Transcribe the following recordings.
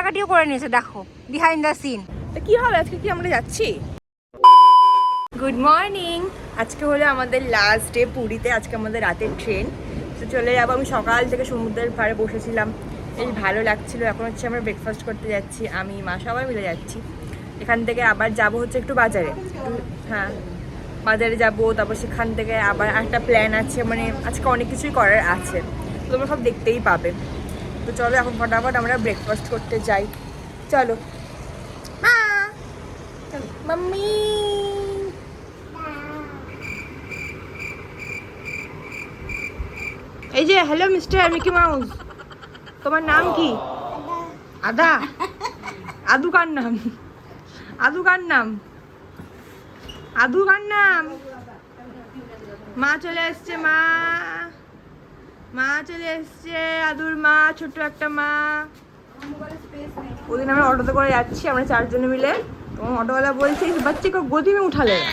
কান্নাকাটিও করে নিয়েছে দেখো বিহাইন্ড দ্য সিন তা কি হবে? আজকে কি আমরা যাচ্ছি? গুড মর্নিং আজকে হলো আমাদের লাস্ট ডে পুরীতে আজকে আমাদের রাতের ট্রেন তো চলে যাব আমি সকাল থেকে সমুদ্রের পাড়ে বসেছিলাম। বেশ ভালো লাগছিল এখন হচ্ছে আমরা ব্রেকফাস্ট করতে যাচ্ছি আমি মা সবাই মিলে যাচ্ছি। এখান থেকে আবার যাব হচ্ছে একটু বাজারে। হ্যাঁ বাজারে যাব তারপর সেখান থেকে আবার একটা প্ল্যান আছে মানে আজকে অনেক কিছুই করার আছে। তোমরা সব দেখতেই পাবে। তো চলো এখন ফটাফট আমরা ব্রেকফাস্ট করতে যাই। চলো। মাম্মি! এই যে হ্যালো মিস্টার মিকি মাউস তোমার নাম কি? আদা। আদু কার নাম? আদু কার নাম? আদু কার নাম? মা চলে এসছে, মা। মা চলে এসছে আদুর মা ছোট্ট একটা মা ওদিন আমরা অটোতে করে যাচ্ছি আমরা চারজনে মিলে তো অটোওয়ালা বলছে ইস बच्चे को गोदी में उठा लेगा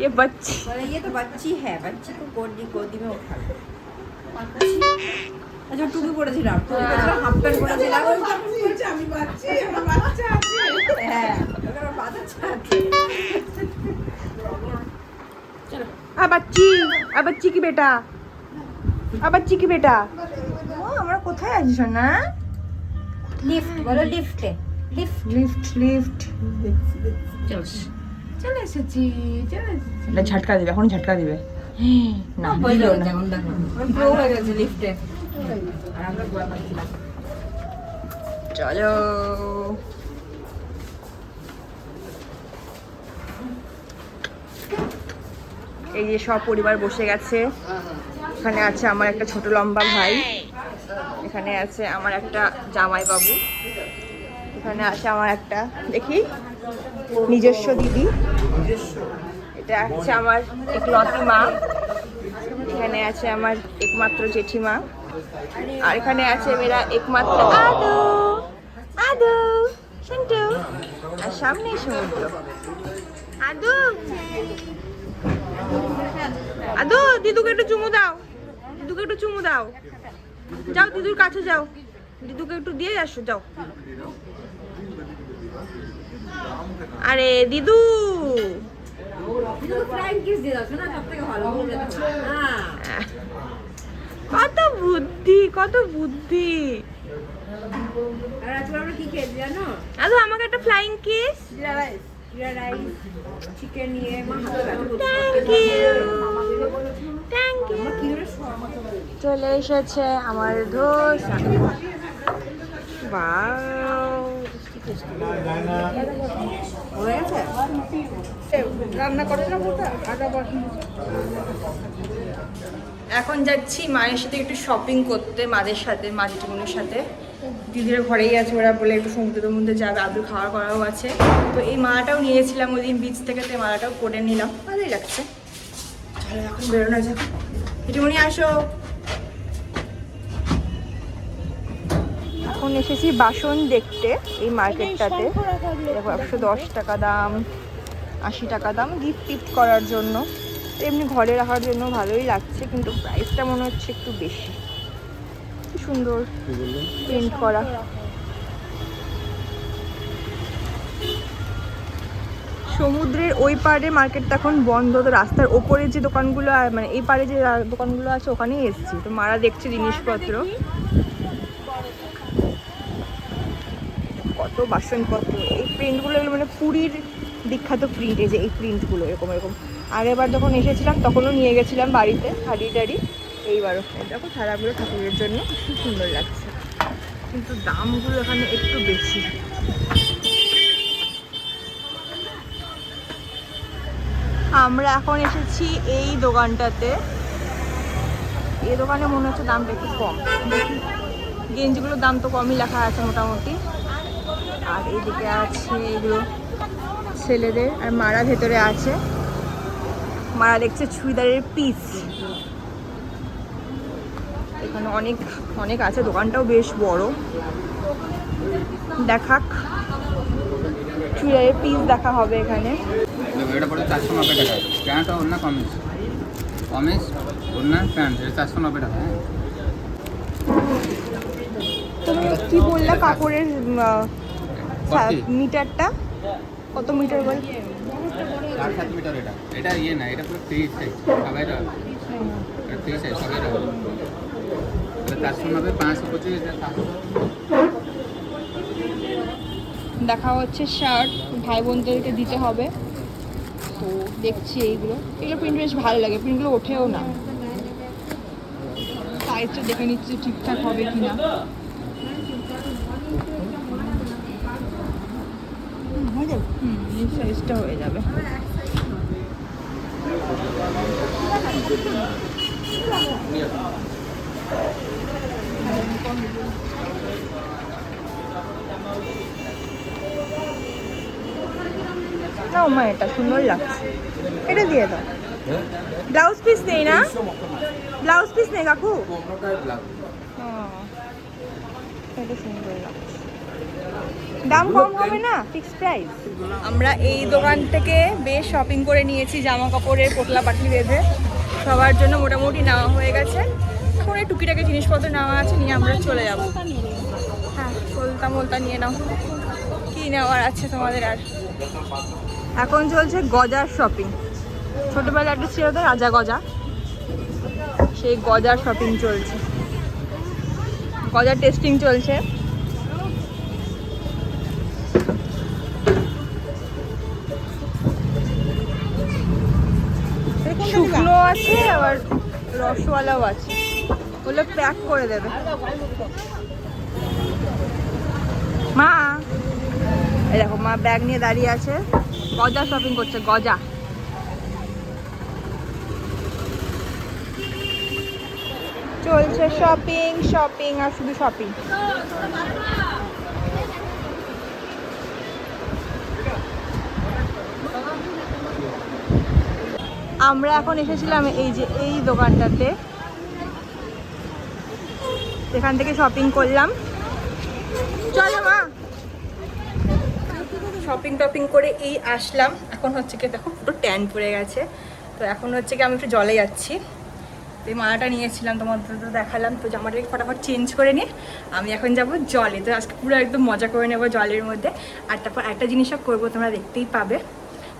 ये बच्ची बोले ये तो बच्ची है बच्ची को गोदी गोदी में उठा लो আচ্ছা টুপি পড়েছিলাম টুপি পড়েছিলাম হাফ প্যান্ট পড়েছিলাম আমি বাচ্চি আমার বাচ্চা আছে হ্যাঁ ওখানে আমার বাচ্চা আছে आ बच्ची आ बच्ची की बेटा আবার চিকি বেটা? ও আমরা কোথায় আছি না লিফট বলো লিফটে লিফট লিফট লিফট চলে। এসেছি চলে এসেছি। এটা দিবে এখন ঝাটকা দিবে। না না। লিফটে চলো। এই যে সব পরিবার বসে গেছে। এখানে আছে আমার একটা ছোট লম্বা ভাই। এখানে আছে আমার একটা জামাই বাবু এখানে আছে আমার একটা, দেখি, নিজস্ব দিদি। এটা আছে আমার একলতি মা। এখানে আছে আমার একমাত্র জেঠিমা। আর এখানে আছে মেয়েরা একমাত্র আদু। আদু, সন্টু। আর সামনেই সমুদ্র। আদু আদু, দিদুকে একটু চুমু দাও। দিদুকে একটু চুমু দাও। যাও দিদুর কাছে যাও। দিদুকে একটু দিয়ে আসো যাও। আরে দিদু! হয়ে। কত বুদ্ধি কত বুদ্ধি। আমাকে একটা ফ্লাইং কিস চিকেন নিয়ে চলে এসেছে আমার ধোসা। রান্না করে না এখন যাচ্ছি মায়ের সাথে একটু শপিং করতে মাদের সাথে মা জেঠিমনির সাথে। দিদিরা ঘরেই আছে, ওরা বলে একটু সমুদ্রের মধ্যে যাবে আদুর খাওয়া করাও আছে। তো এই মালাটাও নিয়েছিলাম ওই দিন বিচ থেকে, তো মালাটাও করে নিলাম। ভালোই লাগছে। চলো এখন বেরোনো যাক। জেঠিমনি আসো। এখন এসেছি বাসন দেখতে, এই মার্কেটটাতে। দেখো একশো দশ টাকা দাম, আশি টাকা দাম গিফট টিফট করার জন্য। এমনি ঘরে রাখার জন্য ভালোই লাগছে, কিন্তু প্রাইসটা মনে হচ্ছে একটু বেশি। সুন্দর প্রিন্ট করা। সমুদ্রের ওই পাড়ে মার্কেটটা এখন বন্ধ। তো রাস্তার ওপরে যে দোকানগুলো মানে এই পাড়ে যে দোকানগুলো আছে, ওখানেই এসেছি। তো মারা দেখছে জিনিসপত্র। কত বাসনপত্র। এই প্রিন্টগুলো এগুলো মানে পুরীর বিখ্যাত প্রিন্ট এই যে এই প্রিন্টগুলো এরকম এরকম। আর আগেরবার যখন এসেছিলাম, তখনও নিয়ে গেছিলাম বাড়িতে হাড়ি টাড়ি এইবারও। দেখো থালাগুলো ঠাকুরের জন্য খুব সুন্দর লাগছে। কিন্তু দামগুলো এখানে একটু বেশি। আমরা এখন এসেছি এই দোকানটাতে। এই দোকানে মনে হচ্ছে দামটা একটু কম। গেঞ্জিগুলোর দাম তো কমই লেখা আছে মোটামুটি। আর এইদিকে আছে এগুলো ছেলেদের, আর মারা ভেতরে আছে। মারা দেখছে চুড়িদারের পিস এখানে অনেক অনেক আছে দোকানটাও বেশ বড়। দেখাক। পিস দেখা হবে এখানে। এটা পড়ে চারশো নব্বই টাকা। প্যান্ট আর ওড়না কমিস কমিস ওড়না প্যান্ট। এটা চারশো নব্বই টাকা হ্যাঁ। তুমি কি বললা কাপড়ের মিটারটা? কত মিটার বল? চার সাত মিটার এটা। এটা ইয়ে না এটা পুরো ফ্রি সাইজ সবাই এটা ফ্রি সাইজ সবাই দেখা হচ্ছে শার্ট ভাই বোনদেরকে দিতে হবে। তো দেখছি এইগুলো। এগুলো প্রিন্ট বেশ ভালো লাগে প্রিন্টগুলো ওঠেও না। সাইজটা দেখে নিচ্ছি ঠিকঠাক হবে কি না হুম এই সাইজটা হয়ে যাবে না এটা সুন্দর লাগছে। এটা দিয়ে দাও। ব্লাউজ পিস নেই না? ব্লাউজ পিস নেই কাকু? হ্যাঁ। এটা সুন্দর লাগছে। দাম কম হবে না? ফিক্স প্রাইস আমরা এই দোকান থেকে বেশ শপিং করে নিয়েছি জামা কাপড়ের পোটলা পাটলি বেঁধে। সবার জন্য মোটামুটি নেওয়া হয়ে গেছে। এখন এই টুকিটাকি জিনিসপত্র নেওয়া আছে নিয়ে আমরা চলে যাব। হ্যাঁ সলতা মোলতা নিয়ে নাও। কি নেওয়ার আছে তোমাদের আর? এখন চলছে গজার শপিং ছোটবেলা একটা ছিল তো রাজা গজা। সেই গজার শপিং চলছে। গজার টেস্টিং চলছে। শুকনো আছে, আবার রসওয়ালাও আছে। ওগুলো প্যাক করে দেবে। মা, এই দেখো মা ব্যাগ নিয়ে দাঁড়িয়ে আছে। গজা শপিং করছে গজা। চলছে শপিং শপিং আর শুধু শপিং আমরা এখন এসেছিলাম এই যে এই দোকানটাতে। এখান থেকে শপিং করলাম। চলো মা। শপিং টপিং করে এই আসলাম। এখন হচ্ছে কি দেখো, পুরো ট্যান পড়ে গেছে। তো এখন হচ্ছে কি আমি একটু জলে যাচ্ছি। এই মালাটা নিয়েছিলাম তোমার তো দেখালাম। তো জামাটাকে ফটাফট চেঞ্জ করে নিয়ে আমি এখন যাব জলে। তো আজকে পুরো একদম মজা করে নেব জলের মধ্যে। আর তারপর একটা জিনিসও করব, তোমরা দেখতেই পাবে।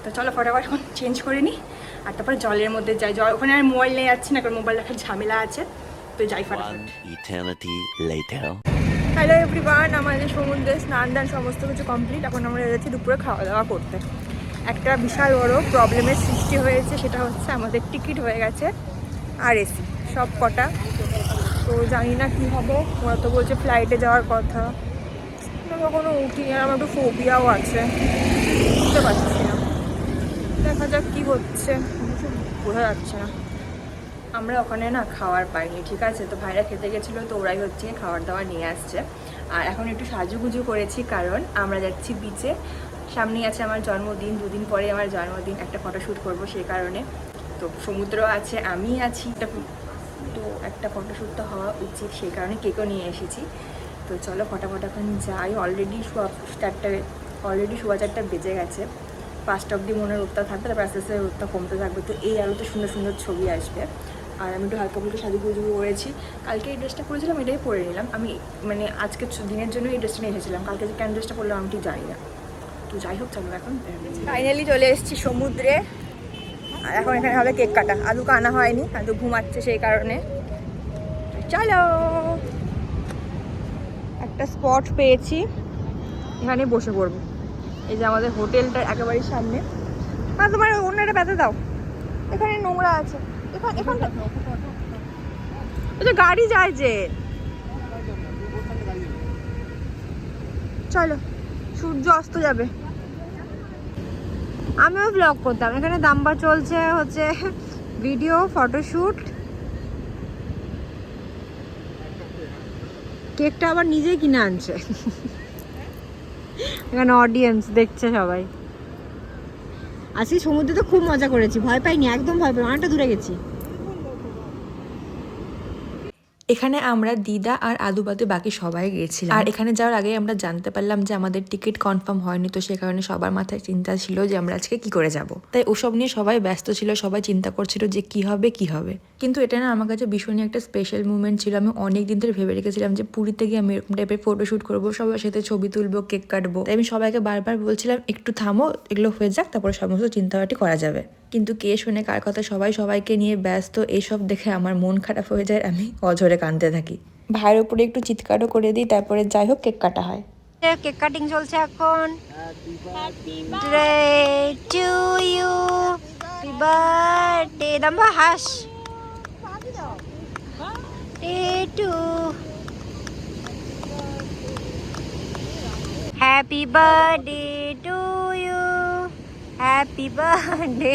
তো চলো ফটাফট এখন চেঞ্জ করে নিই আর তারপর জলের মধ্যে যাই। জল ওখানে আর মোবাইল নিয়ে যাচ্ছি না, কারণ মোবাইল রাখার ঝামেলা আছে। তো যাই ফটাফট. হ্যালো এভরিওয়ান আমাদের সমুদ্রে স্নান দান সমস্ত কিছু কমপ্লিট এখন আমরা যাচ্ছি দুপুরে খাওয়া দাওয়া করতে। একটা বিশাল বড় প্রবলেমের সৃষ্টি হয়েছে, সেটা হচ্ছে আমাদের টিকিট হয়ে গেছে আর এসি সব কটা। তো জানি না কী হবে, ওরা তো বলছে ফ্লাইটে যাওয়ার কথা। কখনো উঠি আর আমার একটু ফোবিয়াও আছে। বুঝতে পারছি না। দেখা যাক কী হচ্ছে বোঝা যাচ্ছে না। আমরা ওখানে না খাওয়ার পাইনি, ঠিক আছে? তো ভাইরা খেতে গেছিল, তো ওরাই হচ্ছে খাবার দাবার নিয়ে আসছে। আর এখন একটু সাজুগুজু করেছি, কারণ আমরা যাচ্ছি বিচে সামনেই আছে আমার জন্মদিন, দুদিন পরে আমার জন্মদিন, একটা ফটোশ্যুট করব সেই কারণে। তো সমুদ্র আছে আমি আছি। তো একটা ফটোশ্যুট তো হওয়া উচিত, সেই কারণে কেকও নিয়ে এসেছি। তো চলো ফটাফট এখন যাই। অলরেডি শোয়া, চারটা অলরেডি শোয়া চারটা বেজে গেছে। পাঁচটা অব্দি মনের রোদটা থাকবে, তারপর আস্তে আস্তে রোদটা কমতে থাকবে। তো এই আলোতে সুন্দর সুন্দর ছবি আসবে। আর আমি একটু হালকা ফুলকা সাজু গুজু করেছি। কালকে এই ড্রেসটা পরেছিলাম, এটাই পরে নিলাম। আমি মানে আজকে দিনের জন্য এই ড্রেসটা নিয়ে এসেছিলাম। কালকে যে কেন ড্রেসটা পরলাম আমি ঠিক জানি না। তো যাই হোক, চলো এখন। ফাইনালি চলে এসেছি সমুদ্রে। আর এখন এখানে হবে কেক কাটা। আলুকে আনা হয়নি, আলু ঘুমাচ্ছে সেই কারণে। চলো। একটা স্পট পেয়েছি। এখানে বসে পড়ব। এই যে আমাদের হোটেলটার একেবারেই সামনে। মা, তোমার অন্যটা ব্যথা দাও। এখানে নোংরা আছে। ওই গাড়ি যায় যে। চলো, সূর্য অস্ত যাবে। আমিও ব্লগ করতাম। এখানে দাম্বা চলছে, হচ্ছে ভিডিও ফটোশ্যুট কেকটা আবার নিজেই কিনে আনছে। এখানে অডিয়েন্স দেখছে সবাই। আজকে সমুদ্রে তো খুব মজা করেছি। ভয় পাইনি, একদম ভয় পাইনি। অনেকটা দূরে গেছি। এখানে আমরা দিদা আর আদুবাদে বাকি সবাই গেছিলাম। আর এখানে যাওয়ার আগে আমরা জানতে পারলাম যে আমাদের টিকিট কনফার্ম হয়নি তো সে কারণে সবার মাথায় চিন্তা ছিল যে আমরা আজকে কি করে যাব। তাই ওসব নিয়ে সবাই ব্যস্ত ছিল সবাই চিন্তা করছিল যে কি হবে কি হবে। কিন্তু এটা না আমার কাছে ভীষণই একটা স্পেশাল মুমেন্ট ছিল। আমি অনেক দিন ধরে ভেবে রেখেছিলাম যে পুরীতে গিয়ে আমি এরকম টাইপের ফটোশ্যুট করব, সবার সাথে ছবি তুলবো কেক কাটবো। তাই আমি সবাইকে বারবার বলছিলাম, একটু থামো, এগুলো হয়ে যাক, তারপরে সমস্ত চিন্তাভাটি করা যাবে। কিন্তু কে শুনে, কার কথা, সবাই সবাইকে নিয়ে ব্যস্ত, এসব দেখে আমার মন খারাপ হয়ে যায়, আমি অঝরে কাঁদতে থাকি। ভাইয়ের উপরে একটু চিৎকারও করে দিই, তারপরে যাই হোক কেক কাটা হয়। কেক কাটিং চলছে এখন। টু ইউ বার্থডে দাম্বা, হাস। Day to happy birthday to you happy birthday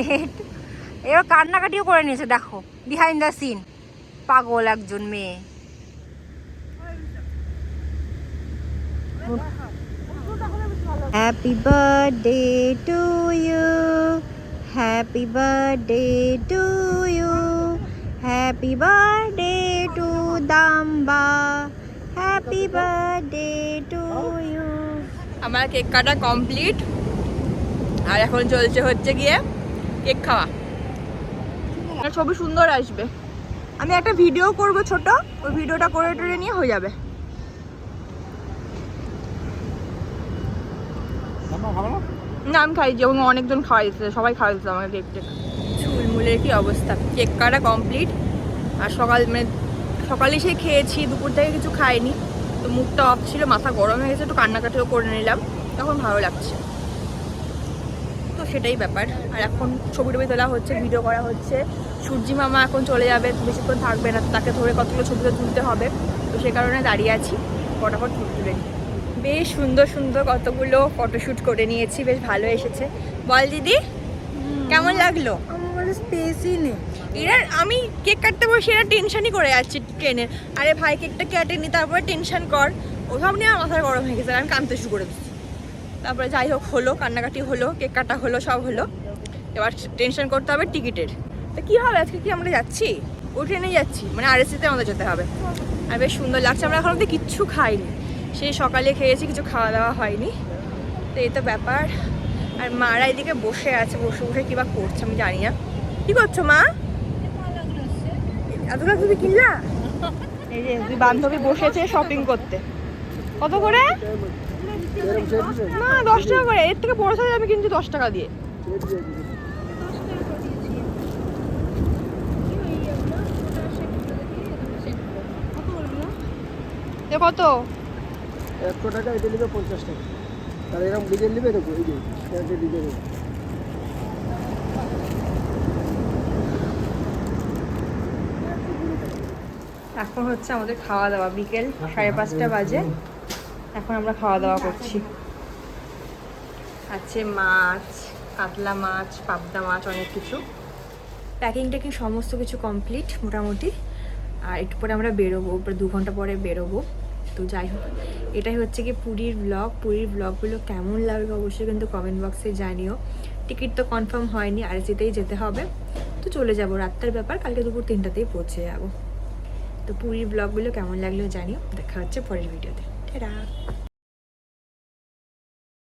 এবার কান্নাকাটিও করে নিয়েছে দেখো বিহাইন্ড দ্য সিন পাগল একজন মেয়ে Happy birthday to you. Happy birthday to you. Happy birthday to Damba. Happy birthday to you. আমার কেক কাটা কমপ্লিট আর এখন চলছে হচ্ছে গিয়ে কেক খাওয়া। আর ছবি সুন্দর আসবে। আমি একটা ভিডিও করব ছোট ওই ভিডিওটা করে টরে নিয়ে হয়ে যাবে। না আমি খাই যেমন অনেকজন খাওয়াই দিচ্ছে সবাই খাওয়াই দিচ্ছে আমাকে কেক টেক। চুলমুলের কি অবস্থা? কেক কাটা কমপ্লিট আর সকাল মানে সকালে সে খেয়েছি দুপুর থেকে কিছু খাইনি। তো মুখটা অফ ছিল মাথা গরম হয়ে গেছে একটু কান্নাকাটিও করে নিলাম। তখন ভালো লাগছে। তো সেটাই ব্যাপার। আর এখন ছবি টবি তোলা হচ্ছে ভিডিও করা হচ্ছে। সূর্যি মামা এখন চলে যাবে বেশিক্ষণ থাকবে না তাকে ধরে কতগুলো ছবিটা তুলতে হবে। তো সে কারণে দাঁড়িয়ে আছি ফটাফট তুলে তুলে নিই। বেশ সুন্দর সুন্দর কতগুলো ফটোশ্যুট করে নিয়েছি বেশ ভালো এসেছে। বল দিদি কেমন লাগল? স্পেসই নেই এরা, আমি কেক কাটতে বসে এরা টেনশনই করে যাচ্ছে ট্রেনের আরে ভাই, কেকটা কেটেনি তারপরে টেনশন কর। ওসব নিয়ে আমার মাথায় গরম হয়ে গেছে আমি কাঁদতে শুরু করে দিচ্ছি। তারপরে যাই হোক, হলো, কান্নাকাটি হলো, কেক কাটা হলো, সব হলো। এবার টেনশন করতে হবে টিকিটের। তো কী হবে, আজকে কি আমরা যাচ্ছি? ওই ট্রেনে যাচ্ছি মানে আরএসিতে আমাদের যেতে হবে। আর বেশ সুন্দর লাগছে, আমরা এখন অব্দি কিচ্ছু খাইনি। সেই সকালে খেয়েছি, কিছু খাওয়া দাওয়া হয়নি। তো এই তো ব্যাপার। আর মারা এদিকে বসে আছে, বসে বসে কী বা করছে আমি জানি না। কী করছ মা? এতগুলো তুমি কিনলা? এই যে দুই বান্ধবী বসেছে শপিং করতে। কত করে? না দশ টাকা করে। এর থেকে বড় সাইজ আমি কিনছি দশ টাকা দিয়ে। এ কত? একশো টাকা এটা নিবে পঞ্চাশ টাকা। আর এরকম ডিজেল নেবে দেখো এই যে এটা ডিজেল এখন হচ্ছে আমাদের খাওয়া দাওয়া বিকেল সাড়ে পাঁচটা বাজে। এখন আমরা খাওয়া দাওয়া করছি। আছে মাছ, কাতলা মাছ, পাবদা মাছ, অনেক কিছু। প্যাকিং ট্যাকিং সমস্ত কিছু কমপ্লিট মোটামুটি। আর একটু পরে আমরা বেরোবো দু ঘণ্টা পরে বেরোবো। তো যাই হোক, এটাই হচ্ছে কি পুরীর ব্লগ পুরীর ব্লগগুলো কেমন লাগবে অবশ্যই কিন্তু কমেন্ট বক্সে জানিও। টিকিট তো কনফার্ম হয়নি, আর যেতেই যেতে হবে। তো চলে যাব রাত্রের ব্যাপার, কালকে দুপুর তিনটাতেই পৌঁছে যাব। তো পুরীর ব্লগগুলো কেমন লাগল জানিও। দেখা হচ্ছে পরের ভিডিওতে টাটা!